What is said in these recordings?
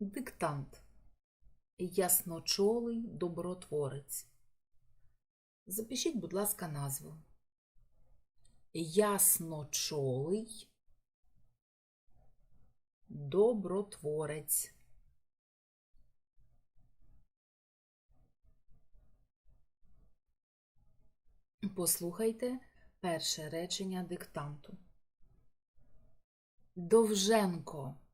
Диктант. Ясночолий добротворець. Запишіть, будь ласка, назву. Ясночолий добротворець. Послухайте перше речення диктанту. Довженко.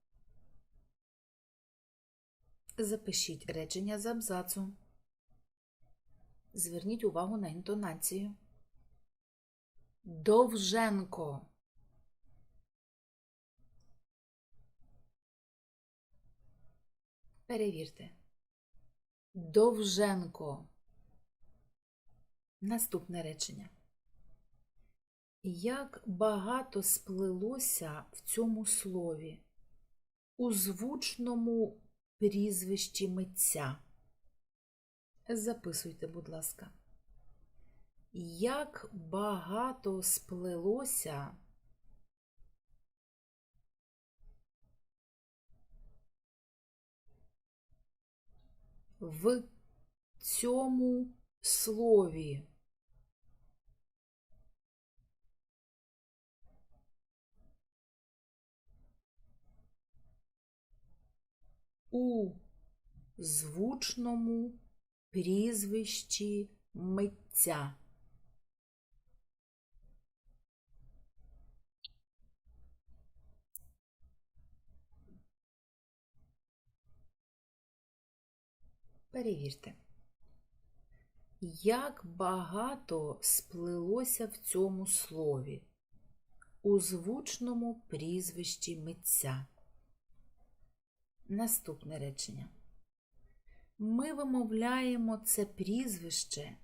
Запишіть речення з абзацу. Зверніть увагу на інтонацію. Довженко. Перевірте. Довженко. Наступне речення. Як багато сплелося в цьому слові у звучному прізвищі митця. Записуйте, будь ласка. Як багато сплелося в цьому слові. У звучному прізвищі митця. Перевірте. Як багато сплелося в цьому слові у звучному прізвищі митця. Наступне речення. Ми вимовляємо це прізвище,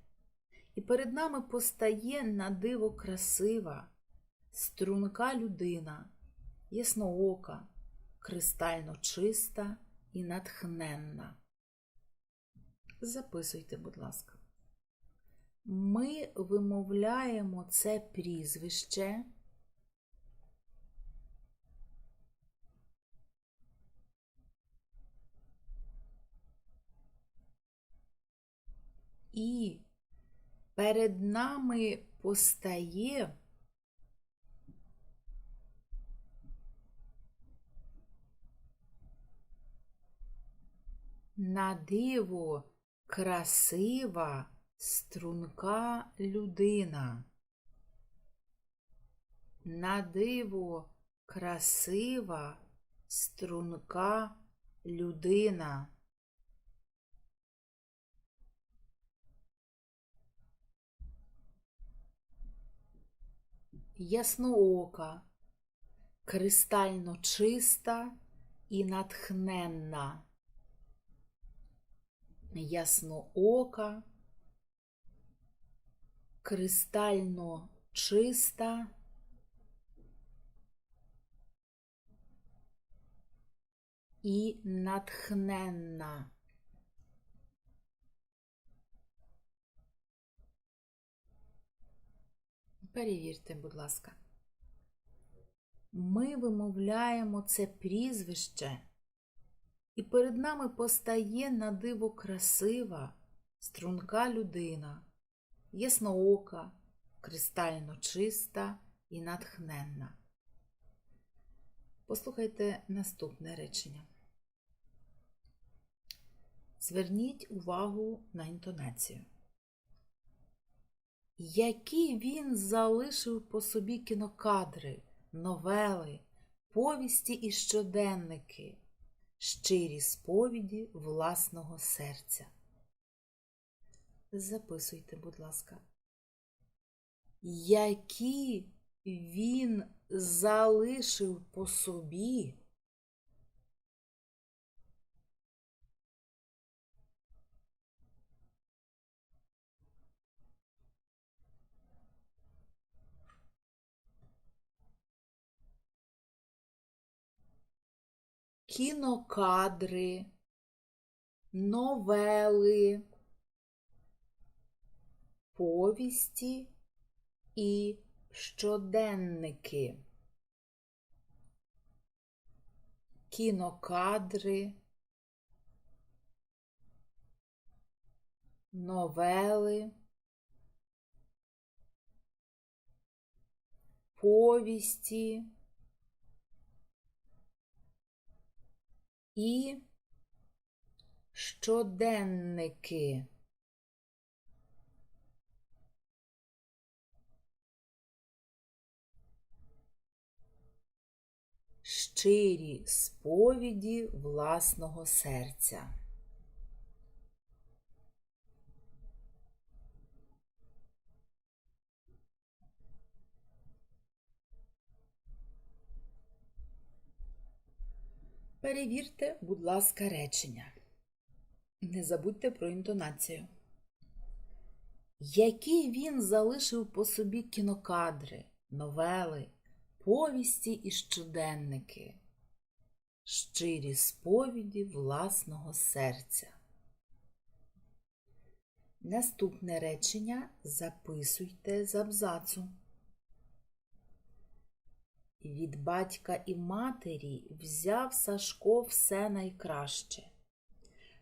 і перед нами постає на диво красива, струнка людина, ясноока, кристально чиста і натхненна. Записуйте, будь ласка. Ми вимовляємо це прізвище. І перед нами постає на диво красива, струнка людина. На диво красива, струнка людина. Ясноока, кристально чиста і натхненна. Ясноока, кристально чиста і натхненна. Перевірте, будь ласка. Ми вимовляємо це прізвище, і перед нами постає на диво красива, струнка людина, ясноока, кристально чиста і натхненна. Послухайте наступне речення. Зверніть увагу на інтонацію. Які він залишив по собі кінокадри, новели, повісті і щоденники, щирі сповіді власного серця. Записуйте, будь ласка. Які він залишив по собі кінокадри, новели, повісті і щоденники, кінокадри, новели, повісті. І щоденники. Щирі сповіді власного серця. Перевірте, будь ласка, речення. Не забудьте про інтонацію. Які він залишив по собі кінокадри, новели, повісті і щоденники, щирі сповіді власного серця. Наступне речення записуйте з абзацу. Від батька і матері взяв Сашко все найкраще,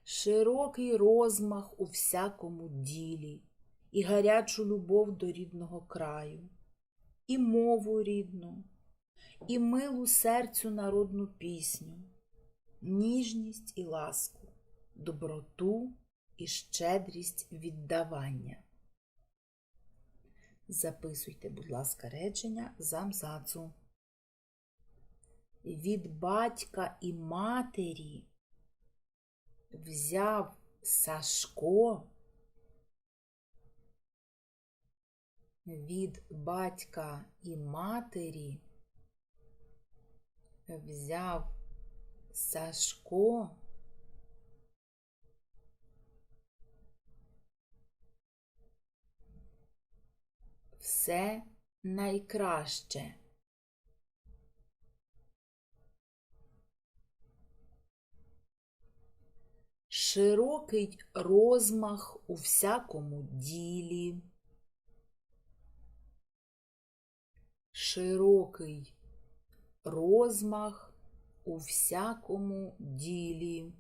широкий розмах у всякому ділі, і гарячу любов до рідного краю, і мову рідну, і милу серцю народну пісню, ніжність і ласку, доброту і щедрість віддавання. Записуйте, будь ласка, речення з абзацу від батька і матері взяв Сашко від батька і матері взяв Сашко все найкраще. Широкий розмах у всякому ділі. Широкий розмах у всякому ділі.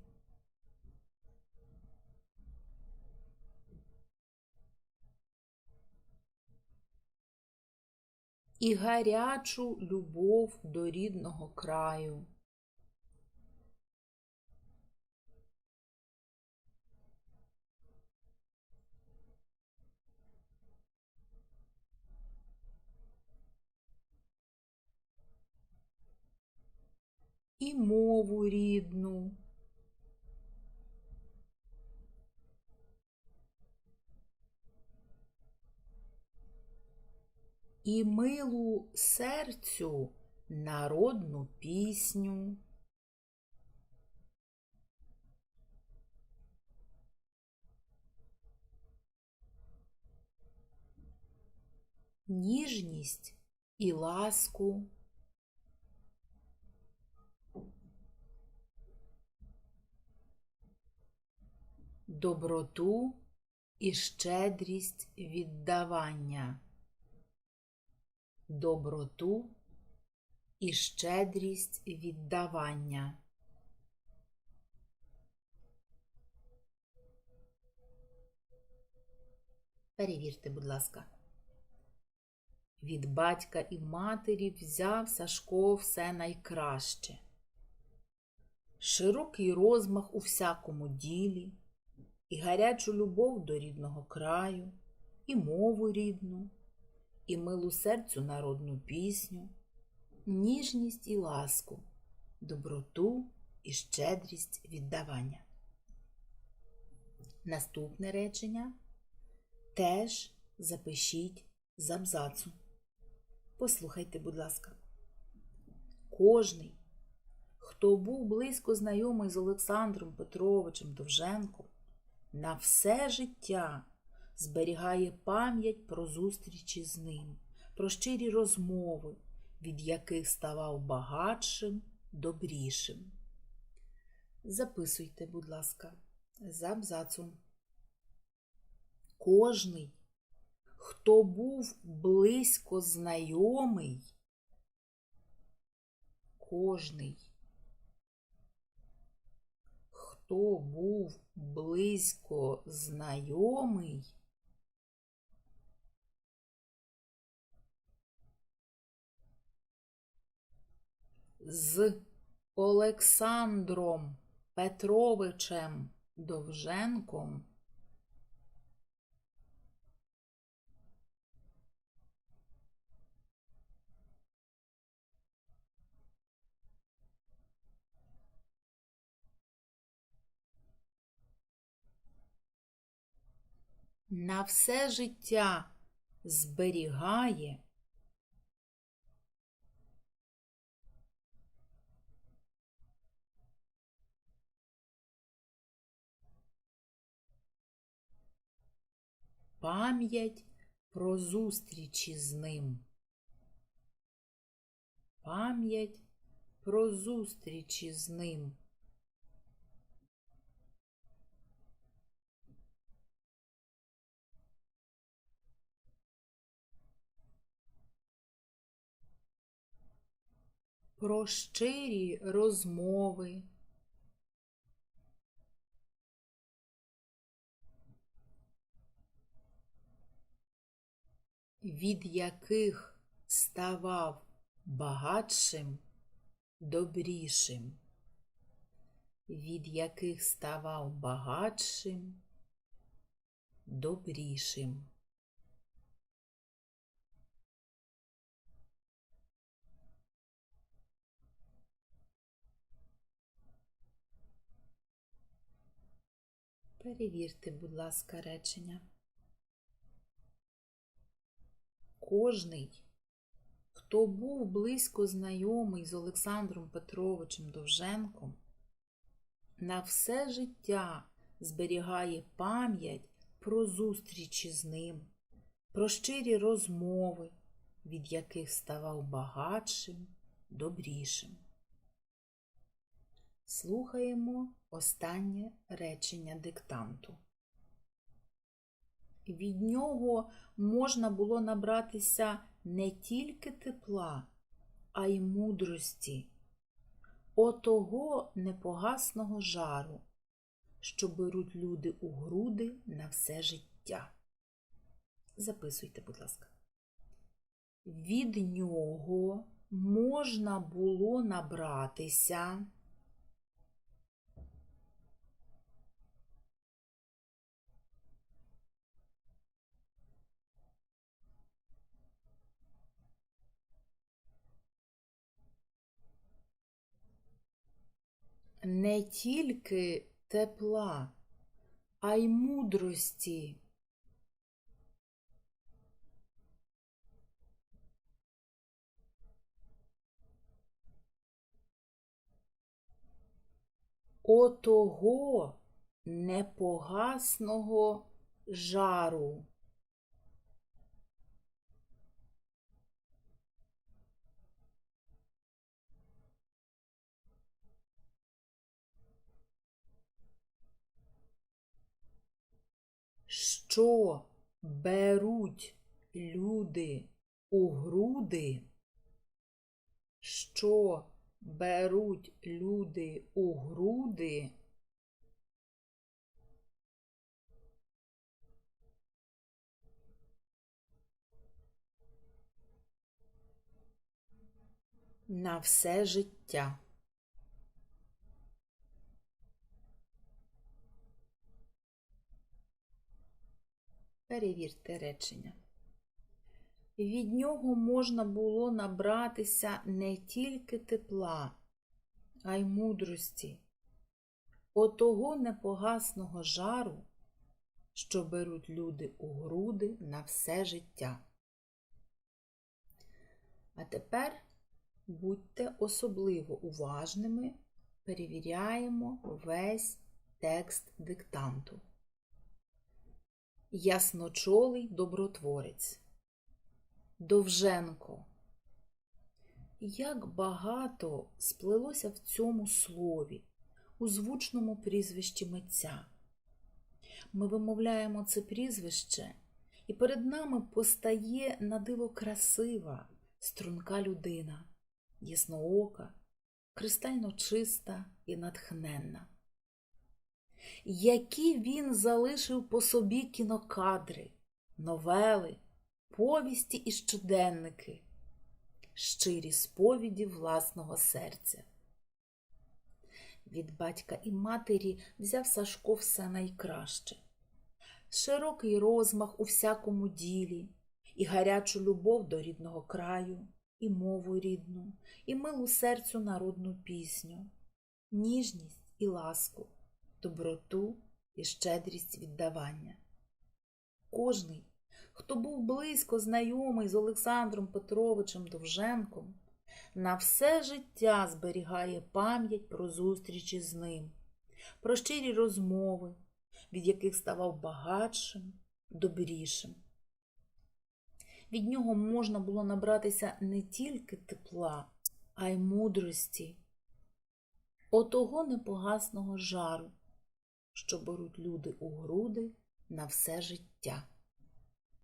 І гарячу любов до рідного краю. І мову рідну. І милу серцю народну пісню. Ніжність і ласку. Доброту і щедрість віддавання, доброту і щедрість віддавання. Перевірте, будь ласка. Від батька і матері взяв Сашко все найкраще. Широкий розмах у всякому ділі і гарячу любов до рідного краю, і мову рідну, і милу серцю народну пісню, ніжність і ласку, доброту і щедрість віддавання. Наступне речення теж запишіть з абзацу. Послухайте, будь ласка. Кожний, хто був близько знайомий з Олександром Петровичем Довженком, на все життя зберігає пам'ять про зустрічі з ним, про щирі розмови, від яких ставав багатшим, добрішим. Записуйте, будь ласка, з абзацу. Кожний, хто був близько знайомий, кожний, хто був близько знайомий, з Олександром Петровичем Довженком на все життя зберігає пам'ять про зустрічі з ним. Пам'ять про зустрічі з ним. Про щирі розмови. від яких ставав багатшим, добрішим, від яких ставав багатшим, добрішим. Перевірте, будь ласка, речення. Кожний, хто був близько знайомий з Олександром Петровичем Довженком, на все життя зберігає пам'ять про зустрічі з ним, про щирі розмови, від яких ставав багатшим, добрішим. Слухаємо останнє речення диктанту. Від нього можна було набратися не тільки тепла, а й мудрості, отого непогасного жару, що беруть люди у груди на все життя. Записуйте, будь ласка. Від нього можна було набратися. Не тільки тепла, а й мудрості. Отого непогасного жару. Що беруть люди у груди, що беруть люди у груди. На все життя. Перевірте речення. Від нього можна було набратися не тільки тепла, а й мудрості, отого непогасного жару, що беруть люди у груди на все життя. А тепер будьте особливо уважними, перевіряємо весь текст диктанту ясночолий добротворець. Довженко. Як багато сплелося в цьому слові, у звучному прізвищі митця. Ми вимовляємо це прізвище, і перед нами постає на диво красива, струнка людина, ясноока, кристально чиста і натхненна. Які він залишив по собі кінокадри, новели, повісті і щоденники, щирі сповіді власного серця. Від батька і матері взяв Сашко все найкраще, широкий розмах у всякому ділі, і гарячу любов до рідного краю, і мову рідну, і милу серцю народну пісню, ніжність і ласку, доброту і щедрість віддавання. Кожний, хто був близько знайомий з Олександром Петровичем Довженком, на все життя зберігає пам'ять про зустрічі з ним, про щирі розмови, від яких ставав багатшим, добрішим. Від нього можна було набратися не тільки тепла, а й мудрості, отого непогасного жару, що беруть люди у груди на все життя.